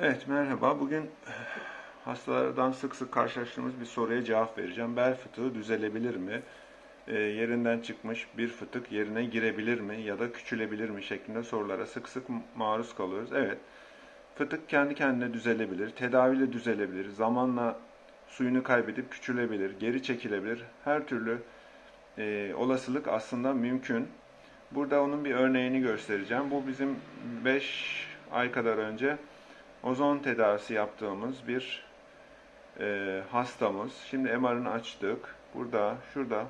Evet merhaba. Bugün hastalardan sık sık karşılaştığımız bir soruya cevap vereceğim. Bel fıtığı düzelebilir mi? Ee, yerinden çıkmış bir fıtık yerine girebilir mi ya da küçülebilir mi şeklinde sorulara sık sık maruz kalıyoruz. Evet. Fıtık kendi kendine düzelebilir, tedaviyle düzelebilir, zamanla suyunu kaybedip küçülebilir, geri çekilebilir. Her türlü e, olasılık aslında mümkün. Burada onun bir örneğini göstereceğim. Bu bizim 5 ay kadar önce ozon tedavisi yaptığımız bir e, hastamız. Şimdi MR'ını açtık. Burada, şurada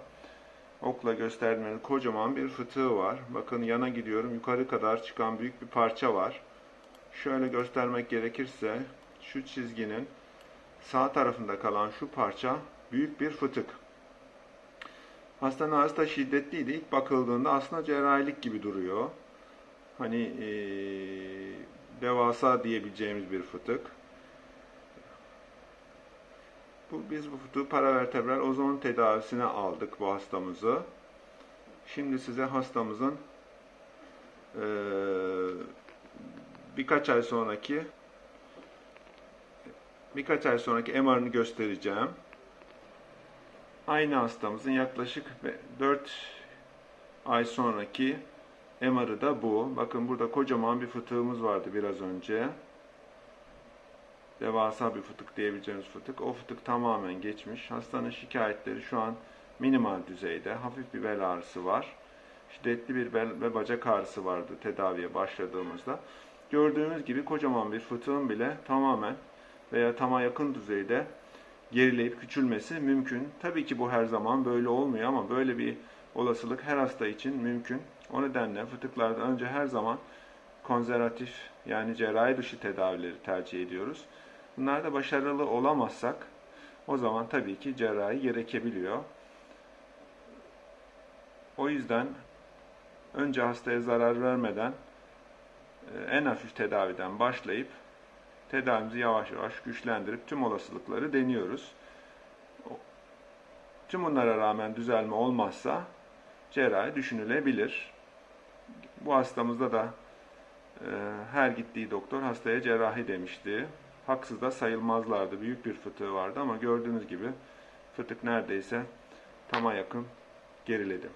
okla gösterdiğim kocaman bir fıtığı var. Bakın yana gidiyorum. Yukarı kadar çıkan büyük bir parça var. Şöyle göstermek gerekirse şu çizginin sağ tarafında kalan şu parça büyük bir fıtık. Hastanın ağrısı şiddetliydi. İlk bakıldığında aslında cerrahilik gibi duruyor. Hani eee, devasa diyebileceğimiz bir fıtık. Bu, biz bu fıtığı paravertebral ozon tedavisine aldık bu hastamızı. Şimdi size hastamızın eee, birkaç ay sonraki birkaç ay sonraki MR'ını göstereceğim. Aynı hastamızın yaklaşık 4 ay sonraki MR'ı da bu. Bakın burada kocaman bir fıtığımız vardı biraz önce. Devasa bir fıtık diyebileceğimiz fıtık. O fıtık tamamen geçmiş. Hastanın şikayetleri şu an minimal düzeyde. Hafif bir bel ağrısı var. Şiddetli bir bel ve bacak ağrısı vardı tedaviye başladığımızda. Gördüğünüz gibi kocaman bir fıtığın bile tamamen veya tama yakın düzeyde gerileyip küçülmesi mümkün. Tabii ki bu her zaman böyle olmuyor ama böyle bir olasılık her hasta için mümkün. O nedenle fıtıklarda önce her zaman konservatif yani cerrahi dışı tedavileri tercih ediyoruz. Bunlarda başarılı olamazsak o zaman tabii ki cerrahi gerekebiliyor. O yüzden önce hastaya zarar vermeden e, en hafif tedaviden başlayıp tedavimizi yavaş yavaş güçlendirip tüm olasılıkları deniyoruz. Tüm bunlara rağmen düzelme olmazsa cerrahi düşünülebilir. Bu hastamızda da e, her gittiği doktor hastaya cerrahi demişti. Haksız da sayılmazlardı. Büyük bir fıtığı vardı ama gördüğünüz gibi fıtık neredeyse tama yakın geriledi.